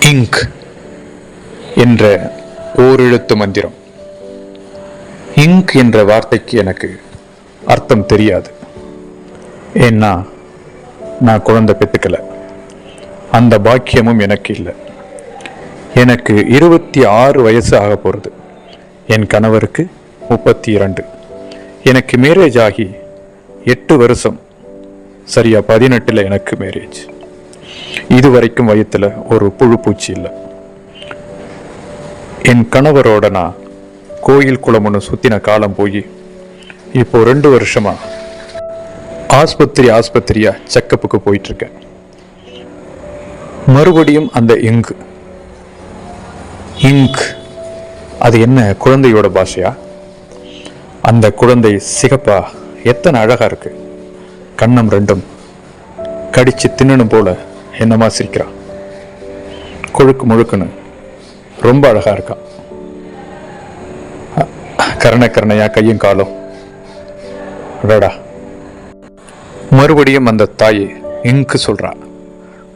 Ink என்ற ஓரெழுத்து மந்திரம். இங்க் என்ற வார்த்தைக்கு எனக்கு அர்த்தம் தெரியாது. ஏன்னா நான் குழந்தை பெற்றுக்கல. அந்த பாக்கியமும் எனக்கு இல்லை. எனக்கு இருபத்தி ஆறு வயசு ஆக போகிறது என் கணவருக்கு முப்பத்தி இரண்டு எனக்கு மேரேஜ் ஆகி எட்டு வருஷம். சரியா பதினெட்டில் எனக்கு மேரேஜ் இது வரைக்கும் வயத்தில் ஒரு புழு பூச்சி இல்லை. என் கணவரோட நான் கோயில் குளம் சுற்றின காலம் போய் இப்போ ரெண்டு வருஷமா ஆஸ்பத்திரி ஆஸ்பத்திரியா செக்கப்புக்கு போயிட்டுருக்கேன் மறுபடியும் அந்த இங்கு. இங்க். அது என்ன குழந்தையோட பாஷையா? அந்த குழந்தை சிகப்பா எத்தனை அழகா இருக்கு. கண்ணம் ரெண்டும் கடிச்சு தின்னணும் போல என்னமா சிரிக்கிறா கொழுக்கு முழுக்குன்னு. ரொம்ப அழகா இருக்கா? கரண கரணையா கையும் காலும். அடடா. மறுபடியும் அந்த தாய் இங்கு சொல்றா.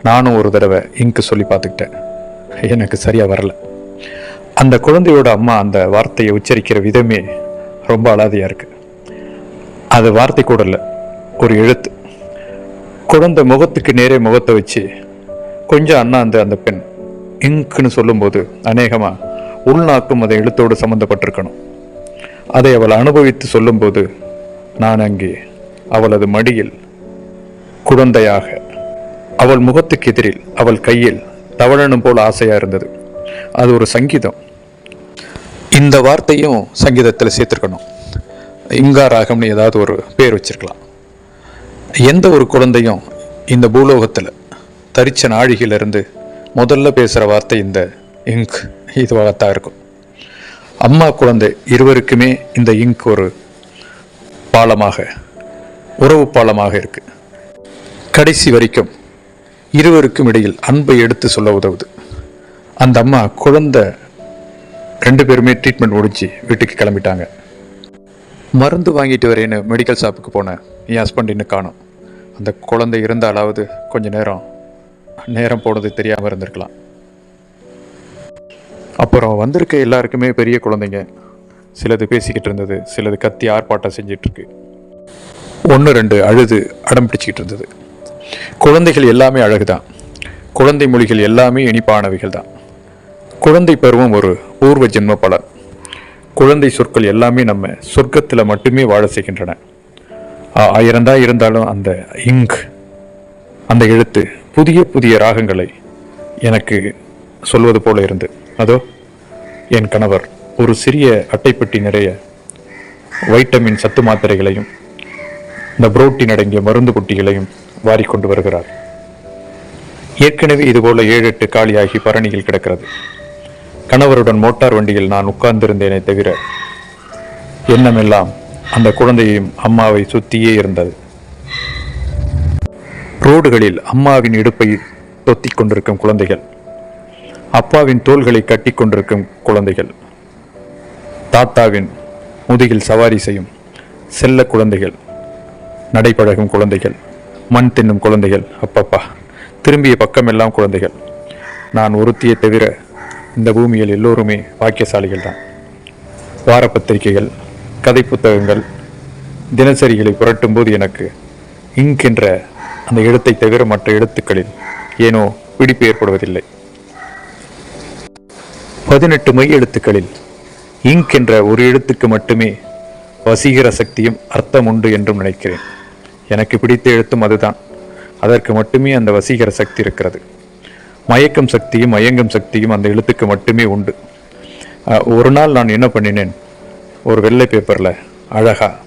நானும் ஒரு தடவை இங்கு சொல்லி பார்த்துக்கிட்டேன். எனக்கு சரியா வரல. அந்த குழந்தையோட அம்மா அந்த வார்த்தையை உச்சரிக்கிற விதமே ரொம்ப அலாதியா இருக்கு. அது வார்த்தை கூட இல்லை ஒரு எழுத்து. குழந்தை முகத்துக்கு நேரே முகத்தை வச்சு கொஞ்சம் அண்ணாந்து அந்த பெண் இங்க்குன்னு சொல்லும்போது அநேகமாக உள்நாக்கும் அதை எழுத்தோடு சம்மந்தப்பட்டிருக்கணும் அதை அவள் அனுபவித்து சொல்லும்போது நான் அங்கே அவளது மடியில் குழந்தையாக அவள் முகத்துக்கு எதிரில் அவள் கையில் தவழனும் போல் ஆசையா இருந்தது. அது ஒரு சங்கீதம். இந்த வார்த்தையும் சங்கீதத்தில் சேர்த்துருக்கணும். இங்கா ராகம்னு ஏதாவது ஒரு பேர் வச்சிருக்கலாம். எந்த ஒரு குழந்தையும் இந்த பூலோகத்தில் தரிச்ச நாழிகிலிருந்து முதல்ல பேசுகிற வார்த்தை இந்த இங்க். இதுவாகத்தான் இருக்கும். அம்மா குழந்தை இருவருக்குமே இந்த இங்க் ஒரு பாலமாக உறவு பாலமாக இருக்கு. கடைசி வரைக்கும் இருவருக்கும் இடையில் அன்பை எடுத்து சொல்ல உதவுது. அந்த அம்மா குழந்தை ரெண்டு பேருமே ட்ரீட்மெண்ட் முடிஞ்சு வீட்டுக்கு கிளம்பிட்டாங்க. மருந்து வாங்கிட்டு வரேன்னு மெடிக்கல் ஷாப்புக்கு போனேன் என் ஹஸ்பண்ட் இன்னும் காணும். அந்த குழந்தை இருந்தாலாவது கொஞ்ச நேரம் நேரம் போனது தெரியாமல் இருந்திருக்கலாம். அப்புறம் வந்திருக்க எல்லாருக்குமே பெரிய குழந்தைங்க. சிலது பேசிக்கிட்டு இருந்தது சிலது கத்தி ஆர்ப்பாட்டம் செஞ்சிட்ருக்கு ஒன்று ரெண்டு அழுது அடம் பிடிச்சிக்கிட்டு இருந்தது. குழந்தைகள் எல்லாமே அழகுதான். குழந்தை மொழிகள் எல்லாமே இனிப்பானவைகள் தான். குழந்தை பருவம் ஒரு பூர்வ ஜென்ம பலன். குழந்தை சொற்கள் எல்லாமே நம்ம சொர்க்கத்தில் மட்டுமே வாழ செய்கின்றன. ஆ- ஆயிரந்தா இருந்தாலும் அந்த இங்க் அந்த எழுத்து புதிய புதிய ராகங்களை எனக்கு சொல்வது போல இருந்து. அதோ என் கணவர் ஒரு சிறிய அட்டைப்பெட்டி நிறைய வைட்டமின் சத்து மாத்திரைகளையும் இந்த புரோட்டின் அடங்கிய மருந்து குட்டிகளையும் வாரிக்கொண்டு வருகிறார். ஏற்கனவே இதுபோல ஏழு எட்டு காலியாகி பரணியில் கிடக்கிறது. கணவருடன் மோட்டார் வண்டியில் நான் உட்கார்ந்திருந்தேனே தவிர எண்ணமெல்லாம் அந்த குழந்தையையும் அம்மாவை சுத்தியே இருந்தது. ரோடுகளில் அம்மாவின் இடுப்பை தொத்திக் கொண்டிருக்கும் குழந்தைகள் அப்பாவின் தோள்களை கட்டி கொண்டிருக்கும் குழந்தைகள் தாத்தாவின் முதுகில் சவாரி செய்யும் செல்ல குழந்தைகள் நடைபழகும் குழந்தைகள் மண் தின்னும் குழந்தைகள் அப்பப்பா திரும்பிய பக்கமெல்லாம் குழந்தைகள். நான் ஒருத்தியை தவிர இந்த பூமியில் எல்லோருமே பாக்கியசாலிகள் தான் வாரப்பத்திரிகைகள் கதை புத்தகங்கள் தினசரிகளை புரட்டும்போது எனக்கு இங்க் என்ற அந்த எழுத்தை தவிர மற்ற எழுத்துக்களில் ஏனோ பிடிப்பு ஏற்படுவதில்லை. பதினெட்டு மை எழுத்துக்களில் இங்க் என்ற ஒரு எழுத்துக்கு மட்டுமே வசீகர சக்தியும் அர்த்தம் உண்டு என்றும் நினைக்கிறேன். எனக்கு பிடித்த எழுத்தும் அதுதான். அதற்கு மட்டுமே அந்த வசீகர சக்தி இருக்கிறது. மயக்கம் சக்தியும் மயங்கும் சக்தியும் அந்த எழுத்துக்கு மட்டுமே உண்டு. ஒரு நாள் நான் என்ன பண்ணினேன்? ஒரு வெள்ளை பேப்பரில் அழகா.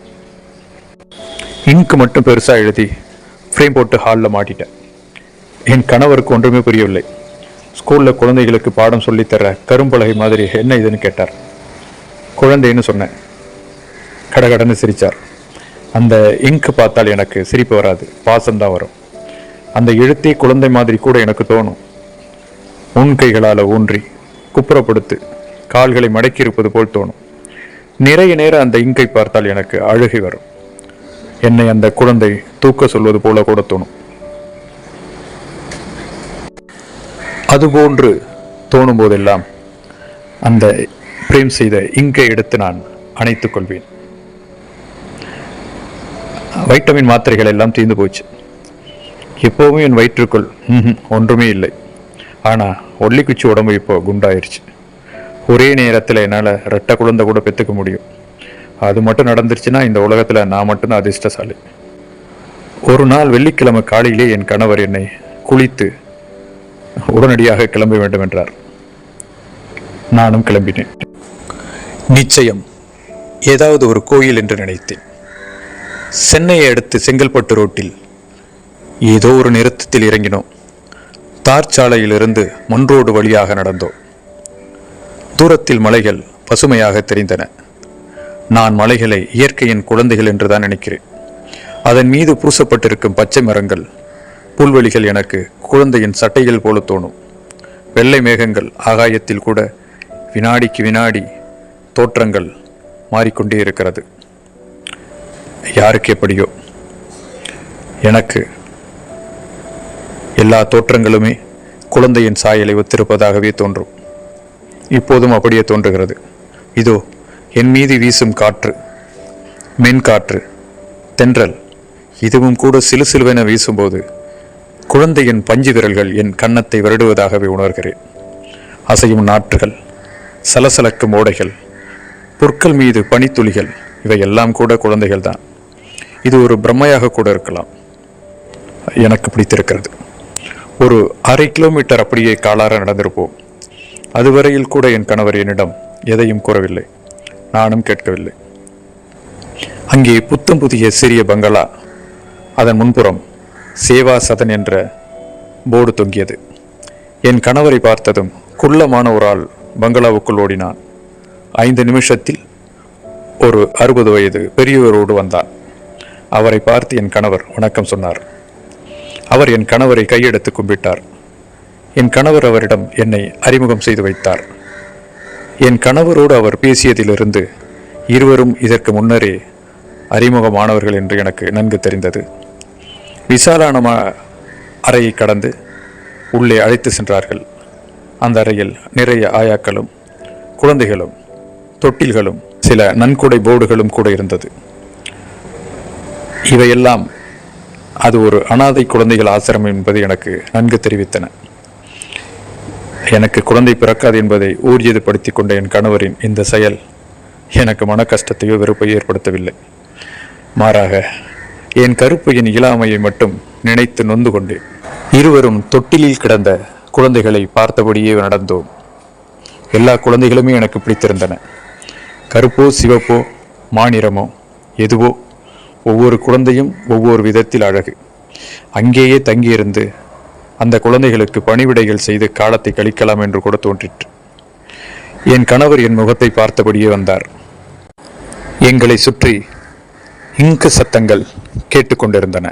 இங்க் மட்டும் பெருசாக எழுதி ஃப்ரேம் போட்டு ஹாலில் மாட்டிட்டேன். என் கணவருக்கு ஒன்றுமே புரியவில்லை. ஸ்கூலில் குழந்தைகளுக்கு பாடம் சொல்லித்தர கரும்பலகை மாதிரி என்ன இதுன்னு கேட்டார். குழந்தைன்னு சொன்னேன். கடகடன்னு சிரிச்சார். அந்த இங்க் பார்த்தால் எனக்கு சிரிப்பு வராது பாசம்தான் வரும். அந்த எழுத்தே குழந்தை மாதிரி கூட எனக்கு தோணும். உன் கைகளால் ஊன்றி குப்புறப்படுத்து கால்களை மடக்கி இருப்பது போல் தோணும். நிறைய நேரம் அந்த இங்கை பார்த்தால் எனக்கு அழுகை வரும். என்னை அந்த குழந்தை தூக்க சொல்வது போல கூட தோணும். அதுபோன்று தோணும் போதெல்லாம் அந்த பிரேம் செய்த இங்கை எடுத்து நான் அணைத்துக் கொள்வேன். வைட்டமின் மாத்திரைகள் எல்லாம் தீர்ந்து போச்சு. எப்போவுமே என் வயிற்றுக்குள் ஒன்றுமே இல்லை. ஆனால் ஒல்லிக்குச்சி உடம்பு இப்போ குண்டாயிருச்சு. ஒரே நேரத்தில் என்னால் ரெட்டை குழந்தை கூட பெற்றுக்க முடியும். அது மட்டும் நடந்துருச்சுன்னா இந்த உலகத்தில் நான் மட்டும்தான் அதிர்ஷ்டசாலி. ஒரு நாள் வெள்ளிக்கிழமை காலையிலே என் கணவர் என்னை குளித்து உடனடியாக கிளம்ப வேண்டும் என்றார். நானும் கிளம்பினேன். நிச்சயம் ஏதாவது ஒரு கோயில் என்று நினைத்தேன். சென்னையை அடுத்து செங்கல்பட்டு ரோட்டில் ஏதோ ஒரு நிறுத்தத்தில் இறங்கினோம். தார் சாலையிலிருந்து மண்ரோடு வழியாக நடந்தோம். தூரத்தில் மலைகள் பசுமையாக தெரிந்தன. நான் மலைகளை இயற்கையின் குழந்தைகள் என்றுதான் நினைக்கிறேன். அதன் மீது பூசப்பட்டிருக்கும் பச்சை மரங்கள் புல்வெளிகள் எனக்கு குழந்தையின் சட்டைகள் போல தோணும். வெள்ளை மேகங்கள் ஆகாயத்தில் கூட வினாடிக்கு வினாடி தோற்றங்கள் மாறிக்கொண்டே இருக்கிறது. யாருக்கு எப்படியோ. எனக்கு எல்லா தோற்றங்களுமே குழந்தையின் சாயலை ஒத்திருப்பதாகவே தோன்றும். இப்போதும் அப்படியே தோன்றுகிறது. இதோ என் மீது வீசும் காற்று மென்காற்று தென்றல் இதுவும் கூட சிலு சிலுவென வீசும்போது குழந்தையின் பஞ்சு விரல்கள் என் கன்னத்தை வருடுவதாகவே உணர்கிறேன். அசையும் நாற்றுகள் சலசலக்கும் ஓடைகள் புற்கள் மீது பனித்துளிகள் இவை எல்லாம் கூட குழந்தைகள் தான் இது ஒரு பிரம்மையாக கூட இருக்கலாம். எனக்கு பிடித்திருக்கிறது. ஒரு அரை கிலோமீட்டர் அப்படியே காலார நடந்திருப்போம். அதுவரையில் கூட என் கணவர் என்னிடம் எதையும் கூறவில்லை. நானும் கேட்கவில்லை. அங்கே புத்தம் புதிய சிறிய பங்களா. அதன் முன்புறம் சேவா சதன் என்ற போர்டு தொங்கியது. என் கணவரை பார்த்ததும் குள்ளமான ஒரு ஆள் பங்களாவுக்குள் ஓடினான். ஐந்து நிமிஷத்தில் ஒரு அறுபது வயது பெரியவரோடு வந்தான். அவரை பார்த்து என் கணவர் வணக்கம் சொன்னார். அவர் என் கணவரை கையெடுத்து கும்பிட்டார். என் கணவர் அவரிடம் என்னை அறிமுகம் செய்து வைத்தார். என் கணவரோடு அவர் பேசியதிலிருந்து இருவரும் இதற்கு முன்னரே அறிமுகமானவர்கள் என்று எனக்கு நன்கு தெரிந்தது. விசாலான ம- அறையை கடந்து உள்ளே அழைத்து சென்றார்கள். அந்த அறையில் நிறைய ஆயாக்களும் குழந்தைகளும் தொட்டில்களும் சில நன்கொடை போர்டுகளும் கூட இருந்தது. இவையெல்லாம் அது ஒரு அனாதை குழந்தைகள் ஆசிரமம் என்பது எனக்கு நன்கு தெரிவித்தன. எனக்கு குழந்தை பிறக்காது என்பதை ஊர்ஜிதப்படுத்தி கொண்ட என் கணவரின் இந்த செயல் எனக்கு மன கஷ்டத்தையோ வெறுப்பையோ ஏற்படுத்தவில்லை. மாறாக என் கருப்பையின் இயலாமையை மட்டும் நினைத்து நொந்து கொண்டேன் இருவரும் தொட்டிலில் கிடந்த குழந்தைகளை பார்த்தபடியே நடந்தோம். எல்லா குழந்தைகளுமே எனக்கு பிடித்திருந்தன. கருப்போ சிவப்போ மாநிறமோ எதுவோ ஒவ்வொரு குழந்தையும் ஒவ்வொரு விதத்தில் அழகு. அங்கேயே தங்கியிருந்து அந்த குழந்தைகளுக்கு பணிவிடைகள் செய்து காலத்தை கழிக்கலாம் என்று கூட தோன்றிற்று. என் கணவர் என் முகத்தை பார்த்தபடியே வந்தார். எங்களை சுற்றி இங்கு சத்தங்கள் கேட்டுக்கொண்டிருந்தன.